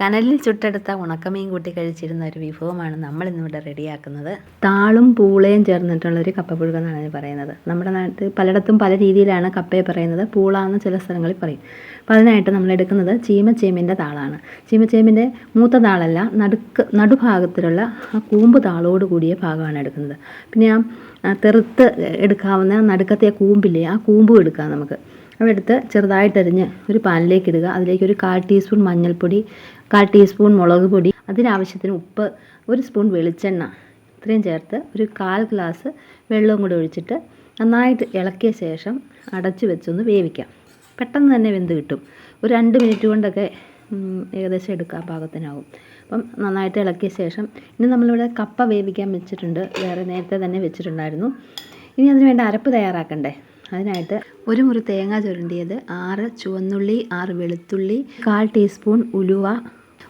കനലിൽ ചുട്ടെടുത്ത ഉണക്കമീൻ കൂട്ടി കഴിച്ചിരുന്ന ഒരു വിഭവമാണ് നമ്മൾ ഇന്നിവിടെ റെഡിയാക്കുന്നത്. താളും പൂളയും ചേർന്നിട്ടുള്ള ഒരു കപ്പപ്പുഴുക്ക് എന്നാണ് ഇത് പറയുന്നത്. നമ്മുടെ നാട്ടിൽ പലയിടത്തും പല രീതിയിലാണ് കപ്പയെ പറയുന്നത്. പൂള എന്ന് ചില സ്ഥലങ്ങളിൽ പറയും. അപ്പോൾ അതിനായിട്ട് നമ്മൾ എടുക്കുന്നത് ചീമച്ചേമ്പിന്റെ താളാണ്. ചീമച്ചേമ്പിന്റെ മൂത്ത താളല്ല നടുക്ക് നടുഭാഗത്തിലുള്ള ആ കൂമ്പ് താളോട് കൂടിയ ഭാഗമാണ് എടുക്കുന്നത്. പിന്നെ ആ തെറുത്ത് എടുക്കാവുന്ന നടുക്കത്തെ കൂമ്പില്ലേ ആ കൂമ്പും എടുക്കാം നമുക്ക്. അതെടുത്ത് ചെറുതായിട്ടരിഞ്ഞ് ഒരു പാനിലേക്ക് ഇടുക അതിലേക്ക് ഒരു കാൽ ടീസ്പൂൺ മഞ്ഞൾപ്പൊടി കാൽ ടീസ്പൂൺ മുളക് പൊടി അതിനാവശ്യത്തിന് ഉപ്പ് ഒരു സ്പൂൺ വെളിച്ചെണ്ണ ഇത്രയും ചേർത്ത് ഒരു കാൽ ഗ്ലാസ് വെള്ളവും കൂടി ഒഴിച്ചിട്ട് നന്നായിട്ട് ഇളക്കിയ ശേഷം അടച്ചു വെച്ചൊന്ന് വേവിക്കാം. പെട്ടെന്ന് തന്നെ വെന്ത് കിട്ടും. ഒരു രണ്ട് മിനിറ്റ് കൊണ്ടൊക്കെ ഏകദേശം എടുക്കാൻ പാകത്തിനാവും. അപ്പം നന്നായിട്ട് ഇളക്കിയ ശേഷം ഇനി നമ്മളിവിടെ കപ്പ വേവിക്കാൻ വെച്ചിട്ടുണ്ട്. വേറെ നേരത്തെ തന്നെ വെച്ചിട്ടുണ്ടായിരുന്നു. ഇനി അതിന് വേണ്ട അരപ്പ് തയ്യാറാക്കണ്ടേ? അതിനായിട്ട് ഒരു മുറി തേങ്ങ ചുരണ്ടിയത് ആറ് ചുവന്നുള്ളി ആറ് വെളുത്തുള്ളി കാൽ ടീസ്പൂൺ ഉലുവ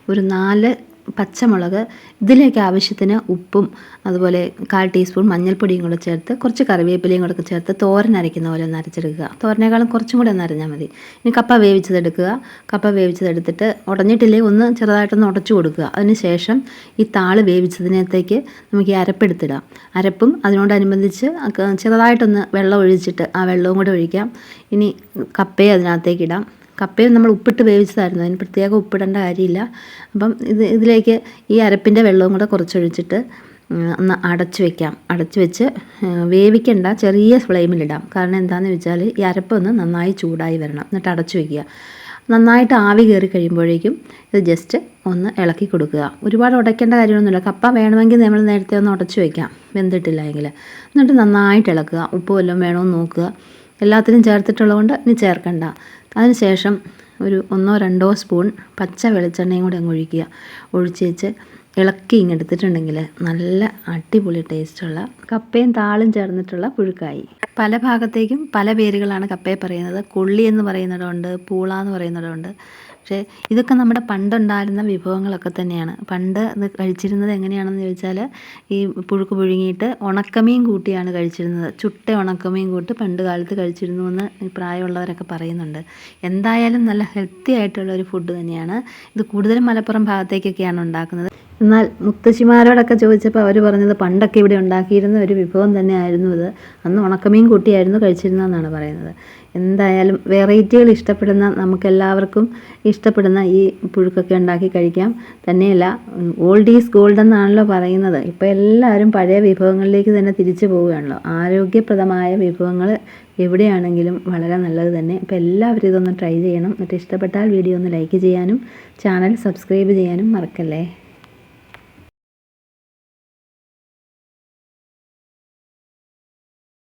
ഒരു നാല് പച്ചമുളക് ഇതിലേക്ക് ആവശ്യത്തിന് ഉപ്പും അതുപോലെ കാൽ ടീസ്പൂൺ മഞ്ഞൾപ്പൊടിയും കൂടെ ചേർത്ത് കുറച്ച് കറിവേപ്പിലയും കൂടെ ചേർത്ത് തോരൻ അരയ്ക്കുന്ന പോലെ ഒന്ന് അരച്ചെടുക്കുക. തോരനേക്കാളും കുറച്ചും കൂടെ ഒന്ന് അരഞ്ഞാൽ മതി. ഇനി കപ്പ വേവിച്ചതെടുക്കുക കപ്പ വേവിച്ചതെടുത്തിട്ട് ഉടഞ്ഞിട്ടില്ലേ ഒന്ന് ചെറുതായിട്ടൊന്ന് ഉടച്ചു കൊടുക്കുക. അതിന് ശേഷം ഈ താൾ വേവിച്ചതിനകത്തേക്ക് നമുക്ക് ഈ അരപ്പെടുത്തിടാം. അരപ്പും അതിനോടനുബന്ധിച്ച് ചെറുതായിട്ടൊന്ന് വെള്ളം ഒഴിച്ചിട്ട് ആ വെള്ളവും കൂടെ ഒഴിക്കാം. ഇനി കപ്പയെ അതിനകത്തേക്ക് ഇടാം. കപ്പയും നമ്മൾ ഉപ്പിട്ട് വേവിച്ചതായിരുന്നു. അതിന് പ്രത്യേകം ഉപ്പിടേണ്ട കാര്യമില്ല. അപ്പം ഇത് ഇതിലേക്ക് ഈ അരപ്പിന്റെ വെള്ളവും കൂടെ കുറച്ചൊഴിച്ചിട്ട് ഒന്ന് അടച്ചു വെക്കാം. അടച്ചു വെച്ച് വേവിക്കണ്ട ചെറിയ ഫ്ലെയിമിലിടാം. കാരണം എന്താണെന്ന് വെച്ചാൽ ഈ അരപ്പൊന്ന് നന്നായി ചൂടായി വരണം. എന്നിട്ട് അടച്ചു വെക്കുക. നന്നായിട്ട് ആവി കയറി കഴിയുമ്പോഴേക്കും ഇത് ജസ്റ്റ് ഒന്ന് ഇളക്കി കൊടുക്കുക. ഒരുപാട് ഉടയ്ക്കേണ്ട കാര്യമൊന്നുമില്ല. കപ്പ വേണമെങ്കിൽ നമ്മൾ നേരത്തെ ഒന്ന് ഉടച്ചു വയ്ക്കാം വെന്തിട്ടില്ല എങ്കിൽ എന്നിട്ട് നന്നായിട്ട് ഇളക്കുക. ഉപ്പ് വല്ലതും വേണമെന്ന് നോക്കുക. എല്ലാത്തിനും ചേർത്തിട്ടുള്ളതുകൊണ്ട് ഇനി ചേർക്കണ്ട. അതിനുശേഷം ഒരു ഒന്നോ രണ്ടോ സ്പൂൺ പച്ച വെളിച്ചെണ്ണയും കൂടി അങ്ങ് ഒഴിക്കുക. ഒഴിച്ച് വെച്ച് ഇളക്കി ഇങ്ങെടുത്തിട്ടുണ്ടെങ്കിൽ നല്ല അടിപൊളി ടേസ്റ്റുള്ള കപ്പയും താളും ചേർന്നിട്ടുള്ള പുഴുക്കായി. പല ഭാഗത്തേക്കും പല പേരുകളാണ് കപ്പയെ പറയുന്നത്. കൊള്ളി എന്ന് പറയുന്നിടമുണ്ട് പൂള എന്ന് പറയുന്നിടമുണ്ട്. പക്ഷേ ഇതൊക്കെ നമ്മുടെ പണ്ടുണ്ടായിരുന്ന വിഭവങ്ങളൊക്കെ തന്നെയാണ്. പണ്ട് ഇത് കഴിച്ചിരുന്നത് എങ്ങനെയാണെന്ന് ചോദിച്ചാൽ ഈ പുഴുക്ക് പുഴുങ്ങിയിട്ട് ഉണക്കമീൻ കൂട്ടിയാണ് കഴിച്ചിരുന്നത്. ചുട്ട ഉണക്കമീൻ കൂട്ട് പണ്ട് കാലത്ത് കഴിച്ചിരുന്നു എന്ന് പ്രായമുള്ളവരൊക്കെ പറയുന്നുണ്ട്. എന്തായാലും നല്ല ഹെൽത്തി ആയിട്ടുള്ള ഒരു ഫുഡ് തന്നെയാണ്. ഇത് കൂടുതലും മലപ്പുറം ഭാഗത്തേക്കൊക്കെയാണ് ഉണ്ടാക്കുന്നത്. എന്നാൽ മുത്തശ്ശിമാരോടൊക്കെ ചോദിച്ചപ്പോൾ അവർ പറഞ്ഞത് പണ്ടൊക്കെ ഇവിടെ ഉണ്ടാക്കിയിരുന്ന ഒരു വിഭവം തന്നെയായിരുന്നു ഇത്. അന്ന് ഉണക്കമീൻ കൂട്ടിയായിരുന്നു കഴിച്ചിരുന്നതെന്നാണ് പറയുന്നത്. എന്തായാലും വെറൈറ്റികൾ ഇഷ്ടപ്പെടുന്ന നമുക്കെല്ലാവർക്കും ഇഷ്ടപ്പെടുന്ന ഈ പുഴുക്കൊക്കെ ഉണ്ടാക്കി കഴിക്കാം. തന്നെയല്ല ഓൾഡ് ഈസ് ഗോൾഡ് എന്നാണല്ലോ പറയുന്നത്. ഇപ്പോൾ എല്ലാവരും പഴയ വിഭവങ്ങളിലേക്ക് തന്നെ തിരിച്ചു പോവുകയാണല്ലോ. ആരോഗ്യപ്രദമായ വിഭവങ്ങൾ എവിടെയാണെങ്കിലും വളരെ നല്ലത് തന്നെ. അപ്പോൾ എല്ലാവരും ഇതൊന്ന് ട്രൈ ചെയ്യണം. എന്നിട്ട് ഇഷ്ടപ്പെട്ടാൽ വീഡിയോ ഒന്ന് ലൈക്ക് ചെയ്യാനും ചാനൽ സബ്സ്ക്രൈബ് ചെയ്യാനും മറക്കല്ലേ?